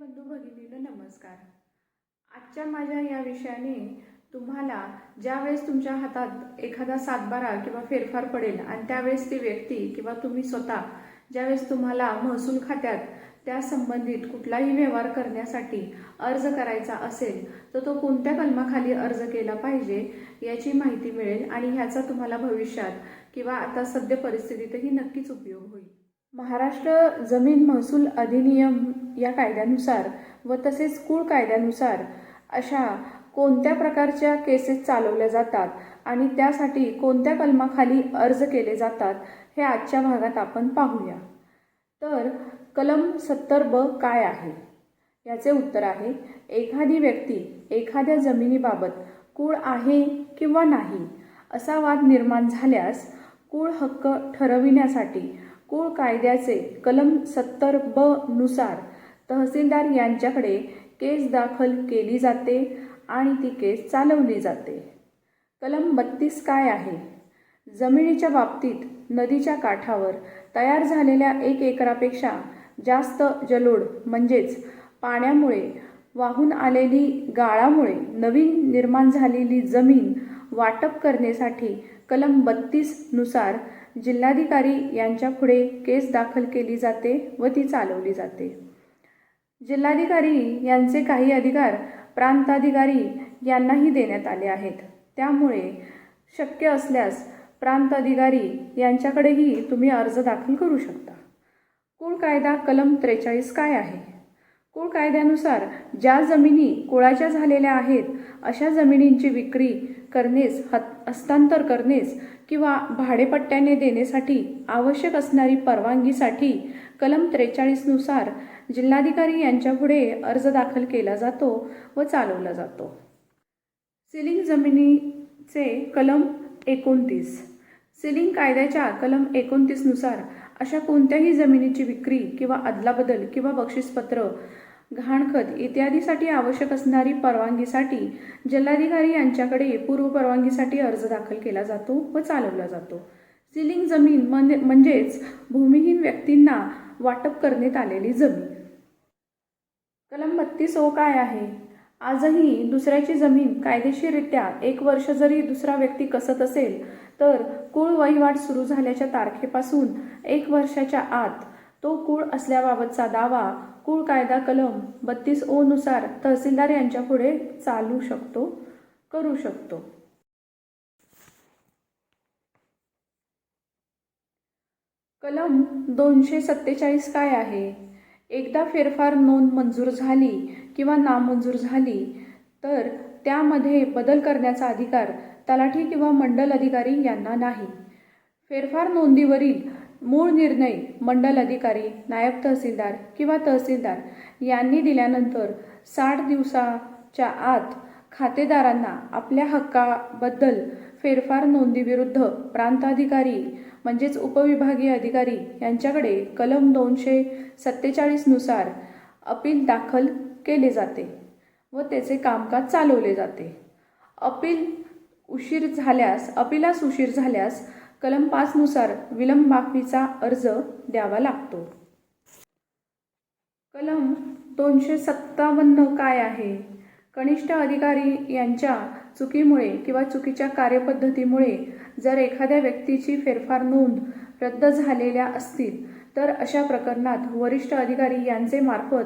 बंधू भगिनीनं नमस्कार. आजच्या माझ्या या विषयाने तुम्हाला ज्यावेळेस तुमच्या हातात एखादा सातबारा किंवा फेरफार पडेल आणि त्यावेळेस ती व्यक्ती किंवा तुम्ही स्वतः ज्यावेळेस तुम्हाला महसूल खात्यात त्या संबंधित कुठलाही व्यवहार करण्यासाठी अर्ज करायचा असेल तर तो कोणत्या कलमाखाली अर्ज केला पाहिजे याची माहिती मिळेल आणि ह्याचा तुम्हाला भविष्यात किंवा आता सद्य परिस्थितीतही नक्कीच उपयोग होईल. महाराष्ट्र जमीन महसूल अधिनियम या कायद्यानुसार व तसेच कुळ कायद्यानुसार अशा कोणत्या प्रकारच्या केसेस चालवल्या जातात आणि त्यासाठी कोणत्या कलमाखाली अर्ज केले जातात हे आजच्या भागात आपण पाहूया. तर कलम सत्तर ब काय आहे? याचे उत्तर आहे एखादी व्यक्ती एखाद्या जमिनीबाबत कुळ आहे किंवा नाही असा वाद निर्माण झाल्यास कुळ हक्क ठरविण्यासाठी कुळ कायद्याचे कलम सत्तर ब नुसार तहसीलदार यांच्याकडे केस दाखल केली जाते आणि ती केस चालवली जाते. कलम बत्तीस काय आहे? जमिनीच्या बाबतीत नदीच्या काठावर तयार झालेल्या एक एकरापेक्षा जास्त जलोड म्हणजेच पाण्यामुळे वाहून आलेली गाळामुळे नवीन निर्माण झालेली जमीन वाटप करण्यासाठी कलम बत्तीसनुसार जिल्हाधिकारी यांच्यापुढे केस दाखल केली जाते व ती चालवली जाते. जिल्हाधिकारी यांचे काही अधिकार प्रांताधिकारी यांनाही देण्यात आले आहेत. त्यामुळे शक्य असल्यास प्रांत अधिकारी यांच्याकडेही तुम्ही अर्ज दाखल करू शकता. कुळ कायदा कलम त्रेचाळीस काय आहे? कुळ कायद्यानुसार ज्या जमिनी कुळाच्या झालेल्या आहेत अशा जमिनींची विक्री करणेस हत हस्तांतर करणेस किंवा भाडेपट्ट्याने देण्यासाठी आवश्यक असणारी परवानगीसाठी कलम त्रेचाळीसनुसार जिल्हाधिकारी यांच्यापुढे अर्ज दाखल केला जातो व चालवला जातो. सिलिंग जमिनीचे कलम एकोणतीस. सिलिंग कायद्याच्या कलम एकोणतीसनुसार अशा कोणत्याही जमिनीची विक्री किंवा अदलाबदल किंवा बक्षीसपत्र घाणखत इत्यादीसाठी आवश्यक असणारी परवानगीसाठी जिल्हाधिकारी यांच्याकडे पूर्व परवानगीसाठी अर्ज दाखल केला जातो व चालवला जातो. सिलिंग जमीन म्हणजे म्हणजेच भूमिहीन व्यक्तींना वाटप करण्यात आलेली जमीन. कलम बत्तीस ओ काय आहे? आजही दुसऱ्याची जमीन कायदेशीररित्या एक वर्ष जरी दुसरा व्यक्ती कसत असेल तर कुळ वहिवाट सुरू झाल्याच्या तारखेपासून एक वर्षाच्या आत तो कुळ असल्याबाबतचा दावा कुळ कायदा कलम बत्तीस ओ नुसार तहसीलदार यांच्या पुढे चालू शकतो करू शकतो. कलम दोनशे सत्तेचाळीस काय आहे? एकदा फेरफार नोंद मंजूर झाली किंवा नामंजूर झाली तर त्यामध्ये बदल करण्याचा अधिकार तलाठी किंवा मंडल अधिकारी यांना नाही. फेरफार नोंदीवरील मूळ निर्णय मंडल अधिकारी नायब तहसीलदार किंवा तहसीलदार यांनी दिल्यानंतर साठ दिवसाच्या आत खातेदारांना आपल्या हक्काबद्दल फेरफार नोंदीविरुद्ध प्रांताधिकारी म्हणजेच उपविभागीय अधिकारी यांच्याकडे कलम दोनशे सत्तेचाळीसनुसार अपील दाखल केले जाते व त्याचे कामकाज चालवले जाते. अपील उशीर झाल्यास अपिलास उशीर झाल्यास कलम पाचनुसार विलंब माफीचा अर्ज द्यावा लागतो. कलम दोनशे सत्तावन्न काय आहे? कनिष्ठ अधिकारी यांच्या चुकीमुळे किंवा चुकीच्या कार्यपद्धतीमुळे जर एखाद्या व्यक्तीची फेरफार नोंद रद्द झालेल्या असतील तर अशा प्रकरणात वरिष्ठ अधिकारी यांचे मार्फत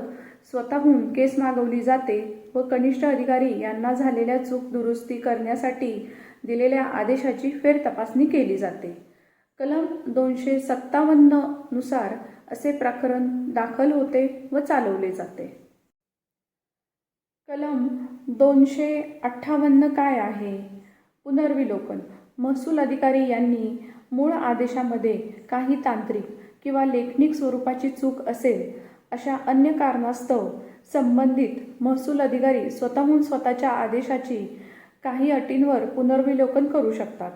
स्वतःहून केस मागवली जाते व कनिष्ठ अधिकारी यांना झालेल्या चूक दुरुस्ती करण्यासाठी दिलेल्या आदेशाची फेर तपासणी केली जाते. कलम दोनशे सत्तावन्ननुसार असे प्रकरण दाखल होते व चालवले जाते. कलम दोनशे अठ्ठावन्न काय आहे? पुनर्विलोकन. महसूल अधिकारी यांनी मूळ आदेशामध्ये काही तांत्रिक किंवा लेखनिक स्वरूपाची चूक असेल अशा अन्य कारणास्तव संबंधित महसूल अधिकारी स्वतःहून स्वतःच्या आदेशाची काही अटींवर पुनर्विलोकन करू शकतात.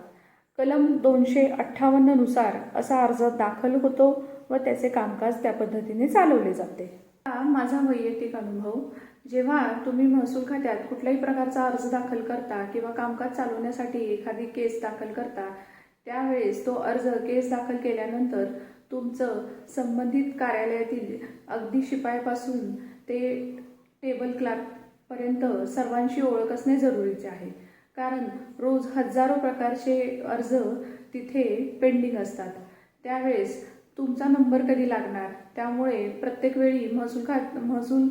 कलम दोनशे अठ्ठावन्ननुसार असा अर्ज दाखल होतो व त्याचे कामकाज त्या पद्धतीने चालवले जाते. हा माझा वैयक्तिक अनुभव. जेव्हा तुम्ही महसूल खात्यात कुठल्याही प्रकारचा अर्ज दाखल करता किंवा कामकाज चालवण्यासाठी एखादी केस दाखल करता त्यावेळेस तो अर्ज केस दाखल केल्यानंतर तुमचं संबंधित कार्यालयातील अगदी शिपायापासून ते टेबल क्लार्कपर्यंत सर्वांशी ओळख असणे जरुरीचे आहे. कारण रोज हजारो प्रकारचे अर्ज तिथे पेंडिंग असतात. त्यावेळेस तुमचा नंबर कधी लागणार? त्यामुळे प्रत्येक वेळी महसूल खात महसूल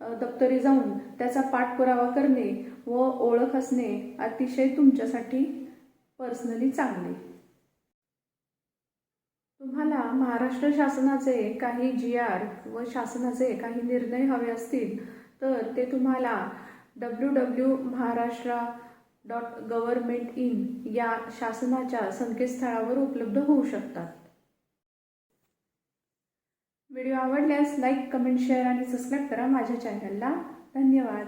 दप्तरी जाऊन त्याचा पाठपुरावा करणे व ओळख असणे अतिशय तुमच्यासाठी पर्सनली चांगले. तुम्हाला महाराष्ट्र शासनाचे काही जी आर व शासनाचे काही निर्णय हवे असतील तर ते तुम्हाला W W Maharashtra dot government in या शासनाच्या संकेतस्थळावर उपलब्ध होऊ शकतात. व्हिडिओ आवडल्यास लाईक कमेंट शेअर आणि सबस्क्राईब करा माझ्या चॅनलला. धन्यवाद.